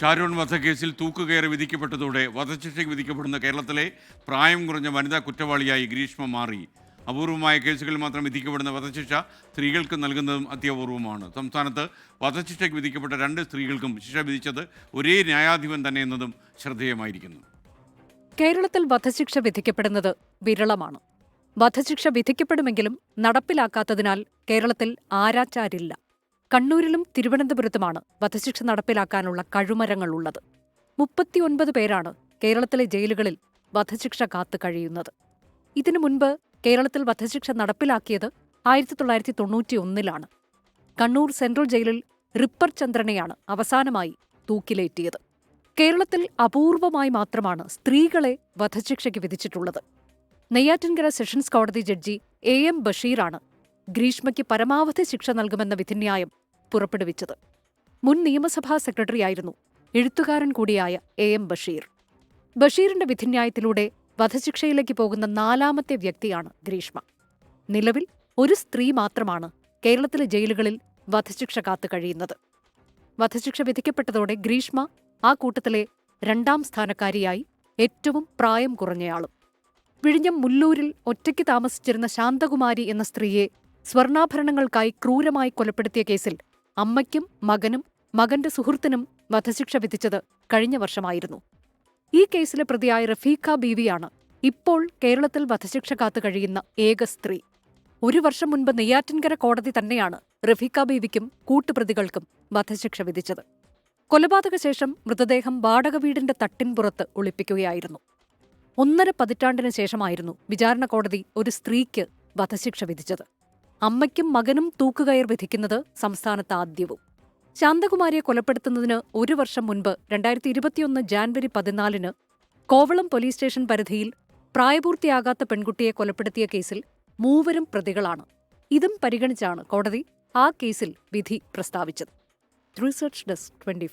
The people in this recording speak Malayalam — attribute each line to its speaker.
Speaker 1: ഷാരൂൺ വധക്കേസിൽ തൂക്കുകയറി വിധിക്കപ്പെട്ടതോടെ വധശിക്ഷയ്ക്ക് വിധിക്കപ്പെടുന്ന കേരളത്തിലെ പ്രായം കുറഞ്ഞ വനിതാ കുറ്റവാളിയായി ഗ്രീഷ്മ മാറി. അപൂർവമായ കേസുകളിൽ മാത്രം വിധിക്കപ്പെടുന്ന വധശിക്ഷ സ്ത്രീകൾക്ക് നൽകുന്നതും അത്യപൂർവമാണ്. സംസ്ഥാനത്ത് വധശിക്ഷയ്ക്ക് വിധിക്കപ്പെട്ട രണ്ട് സ്ത്രീകൾക്കും ശിക്ഷ വിധിച്ചത് ഒരേ ന്യായാധിപൻ തന്നെ എന്നതും ശ്രദ്ധേയമായിരിക്കുന്നു.
Speaker 2: കേരളത്തിൽ വധശിക്ഷ വിധിക്കപ്പെടുന്നത് വിരളമാണ്. വധശിക്ഷ വിധിക്കപ്പെടുമെങ്കിലും നടപ്പിലാക്കാത്തതിനാൽ കേരളത്തിൽ ആരാച്ചാരില്ല. കണ്ണൂരിലും തിരുവനന്തപുരത്തുമാണ് വധശിക്ഷ നടപ്പിലാക്കാനുള്ള കഴുമരങ്ങൾ ഉള്ളത് മുപ്പത്തിയൊൻപത് പേരാണ് കേരളത്തിലെ ജയിലുകളിൽ വധശിക്ഷ കാത്തു കഴിയുന്നത്. ഇതിനു മുൻപ് കേരളത്തിൽ വധശിക്ഷ നടപ്പിലാക്കിയത് ആയിരത്തി തൊള്ളായിരത്തി തൊണ്ണൂറ്റിയൊന്നിലാണ് കണ്ണൂർ സെൻട്രൽ ജയിലിൽ റിപ്പർ ചന്ദ്രനെയാണ് അവസാനമായി തൂക്കിലേറ്റിയത്. കേരളത്തിൽ അപൂർവമായി മാത്രമാണ് സ്ത്രീകളെ വധശിക്ഷയ്ക്ക് വിധിച്ചിട്ടുള്ളത്. നെയ്യാറ്റിൻകര സെഷൻസ് കോടതി ജഡ്ജി എ എം ബഷീറാണ് ഗ്രീഷ്മയ്ക്ക് പരമാവധി ശിക്ഷ നൽകുമെന്ന വിധിന്യായം പുറപ്പെടുവിച്ചത്. മുൻ നിയമസഭാ സെക്രട്ടറിയായിരുന്നു എഴുത്തുകാരൻ കൂടിയായ എ എം ബഷീർ. ബഷീറിന്റെ വിധിന്യായത്തിലൂടെ വധശിക്ഷയിലേക്ക് പോകുന്ന നാലാമത്തെ വ്യക്തിയാണ് ഗ്രീഷ്മ. നിലവിൽ ഒരു സ്ത്രീ മാത്രമാണ് കേരളത്തിലെ ജയിലുകളിൽ വധശിക്ഷ കാത്തു കഴിയുന്നത്. വധശിക്ഷ വിധിക്കപ്പെട്ടതോടെ ഗ്രീഷ്മ ആ കൂട്ടത്തിലെ രണ്ടാം സ്ഥാനക്കാരിയായി ഏറ്റവും പ്രായം കുറഞ്ഞയാളും. വിഴിഞ്ഞം മുല്ലൂരിൽ ഒറ്റയ്ക്ക് താമസിച്ചിരുന്ന ശാന്തകുമാരി എന്ന സ്ത്രീയെ സ്വർണാഭരണങ്ങൾക്കായി ക്രൂരമായി കൊലപ്പെടുത്തിയ കേസിൽ അമ്മയ്ക്കും മകനും മകന്റെ സുഹൃത്തിനും വധശിക്ഷ വിധിച്ചത് കഴിഞ്ഞ വർഷമായിരുന്നു. ഈ കേസിലെ പ്രതിയായ റഫീഖ ബീവിയാണ് ഇപ്പോൾ കേരളത്തിൽ വധശിക്ഷ കാത്തു കഴിയുന്ന ഏക സ്ത്രീ. ഒരു വർഷം മുൻപ് നെയ്യാറ്റിൻകര കോടതി തന്നെയാണ് റഫീഖ ബീവിക്കും കൂട്ടുപ്രതികൾക്കും വധശിക്ഷ വിധിച്ചത്. കൊലപാതക ശേഷം മൃതദേഹം വാടക വീടിന്റെ തട്ടിൻപുറത്ത് ഒളിപ്പിക്കുകയായിരുന്നു. ഒന്നര പതിറ്റാണ്ടിന് ശേഷമായിരുന്നു വിചാരണ കോടതി ഒരു സ്ത്രീക്ക് വധശിക്ഷ വിധിച്ചത്. അമ്മയ്ക്കും മകനും തൂക്കുകയർ വിധിക്കുന്നത് സംസ്ഥാനത്ത് ആദ്യവും. ശാന്തകുമാരിയെ കൊലപ്പെടുത്തുന്നതിന് ഒരു വർഷം മുൻപ് രണ്ടായിരത്തി ഇരുപത്തിയൊന്ന് ജാൻവരി പതിനാലിന് കോവളം പോലീസ് സ്റ്റേഷൻ പരിധിയിൽ പ്രായപൂർത്തിയാകാത്ത പെൺകുട്ടിയെ കൊലപ്പെടുത്തിയ കേസിൽ മൂവരും പ്രതികളാണ്. ഇതും പരിഗണിച്ചാണ് കോടതി ആ കേസിൽ വിധി പ്രസ്താവിച്ചത്. Research desk twenty